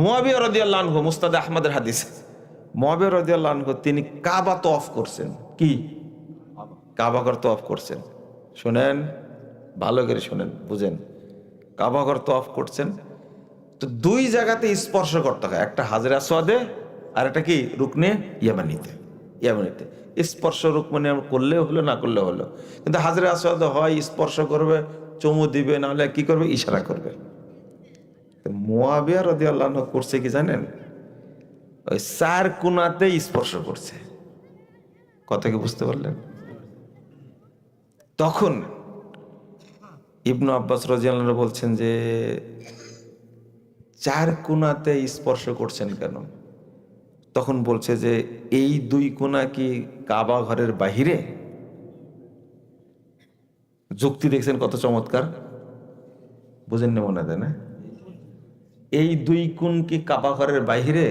মোয়াবিয়া রদিয়াল্লাহ মুস্তাদ আহমদের হাদিস। মোয়াবিয়া রদিয়াল্লাহ তিনি কাবা তো অফ করছেন। কি? কাবাঘর তো অফ করছেন। শোনেন ভালো করে শোনেন বুঝেন। কাবাঘর তো অফ করছেন। তো দুই জায়গাতে স্পর্শ করতে হয় একটা হাজরা সোয়াদে আর একটা কি রুকনে ইয়ামানিতে। ইয়ামানিতে। স্পর্শ রুকমানি করলেও হলো না করলেও হলো। কিন্তু হাজরা আসওয়াদে হয় স্পর্শ করবে চমু দিবে নাহলে কি করবে? ইশারা করবে। মোয়াবিয়া রদি আল্লাহ করছে কি জানেন? ওই চার কোনাতে স্পর্শ করছে। কথা কি বুঝতে পারলেন? তখন ইবনু আব্বাস রাজিয়াল্লাহ বলছেন যে, চার কোনাতে স্পর্শ করছেন কেন? তখন বলছে যে, এই দুই কোনা কি কাবা ঘরের বাহিরে? যুক্তি দেখছেন কত চমৎকার? বুঝেন মনে দেয় না? এই দুই কোণ কি কাবা ঘরের বাহিরে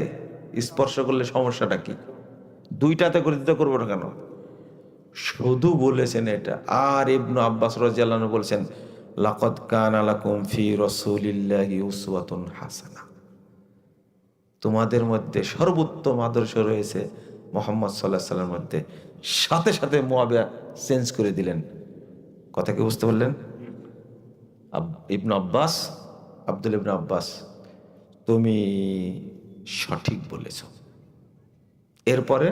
স্পর্শ করলে সমস্যাটা কি? দুইটাতে করে দিতে করব না কেন? শুধু বলেছেন এটা। আর ইবনু আব্বাস রাজিয়াল্লাহ বলছেন, লাকদ কান আলাকুম ফি রসুলিল্লাহি উসওয়াতুন হাসানা। তোমাদের মধ্যে সর্বোত্তম আদর্শ রয়েছে মোহাম্মদ সাল্লাহ সাল্লামের মধ্যে। সাথে সাথে মোয়াবিয়া চেঞ্জ করে দিলেন। কথা কি বুঝতে পারলেন? ইবনু আব্বাস, আব্দুল ইবনু আব্বাস। তুমি সঠিক বলেছ। এরপরে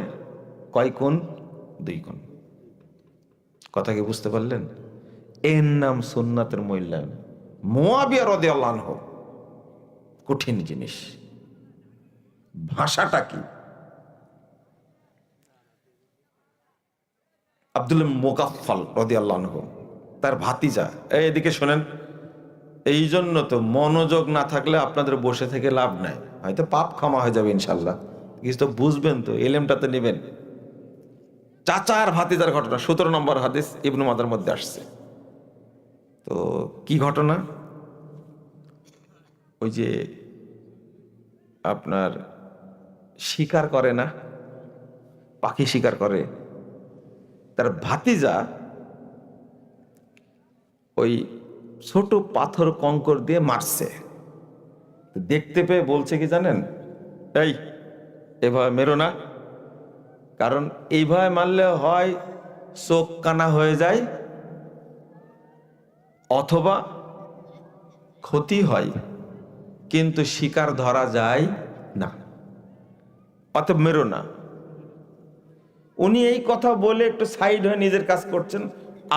কয় কোণ? দুই কোণ। কথা কি বুঝতে পারলেন? এর নাম সুন্নাতের মূল্যায়ন মোয়াবিয়া রদে আল্লাহ কঠিন জিনিস। ভাষাটা কি? আব্দুল মোকাফল রদি আল্লাহ তার ভাতিজা। এদিকে শোনেন। এই জন্য তো মনোযোগ না থাকলে আপনাদের বসে থেকে লাভ নাই। হয়তো পাপ ক্ষমা হয়ে যাবে ইনশাল্লাহ। কিছু তো বুঝবেন তো, এলেমটা তো নেবেন। চাচার ভাতিজার ঘটনা, সতেরো নম্বর হাদিস ইবনু মাদার মধ্যে আসছে। তো কি ঘটনা? ওই যে আপনার শিকার করে না? পাখি শিকার করে। তার ভাতিজা ওই ছোট পাথর কঙ্কর দিয়ে মারছে। দেখতে পেয়ে বলছে কি জানেন? এই এভাবে মেরো না। কারণ এইভাবে মারলে হয় চোখ কানা হয়ে যায়, অথবা ক্ষতি হয়, কিন্তু শিকার ধরা যায় না। অতএব মেরো না। উনি এই কথা বলে একটু সাইড হয়ে নিজের কাজ করছেন,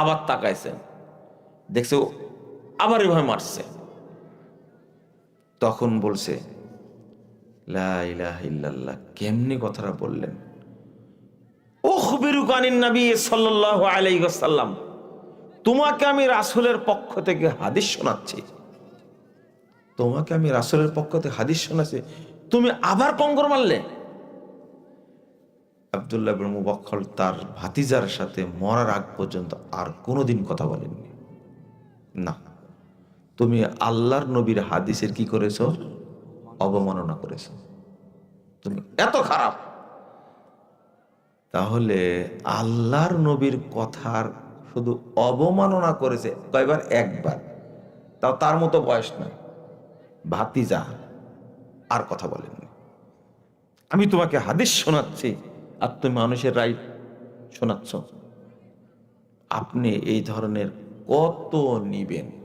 আবার তাকাইছেন। দেখছে আবার এভাবে মারছে। তখন বলছে কেমনি কথাটা বললেন? তোমাকে আমি রাসূলের পক্ষ থেকে হাদিস শোনাচ্ছি। তোমাকে আমি রাসূলের পক্ষ থেকে হাদিস শোনাচ্ছি। তুমি আবার কঙ্কর মারলে? আবদুল্লাহ ইবনে মুবাক্কল তার ভাতিজার সাথে মরার আগ পর্যন্ত আর কোনোদিন কথা বলেননি। না। তুমি আল্লাহর নবীর হাদিসের কি করেছ? অবমাননা করেছ। তুমি এত খারাপ। তাহলে আল্লাহর নবীর কথার শুধু অবমাননা করেছে কয়বার? একবার। তাও তার মতো বয়স না। ভাতিজা, আর কথা বলেননি। আমি তোমাকে হাদিস শোনাচ্ছি, আর তুমি মানুষের রাইট শোনাচ্ছ। আপনি এই ধরনের কত নিবেন?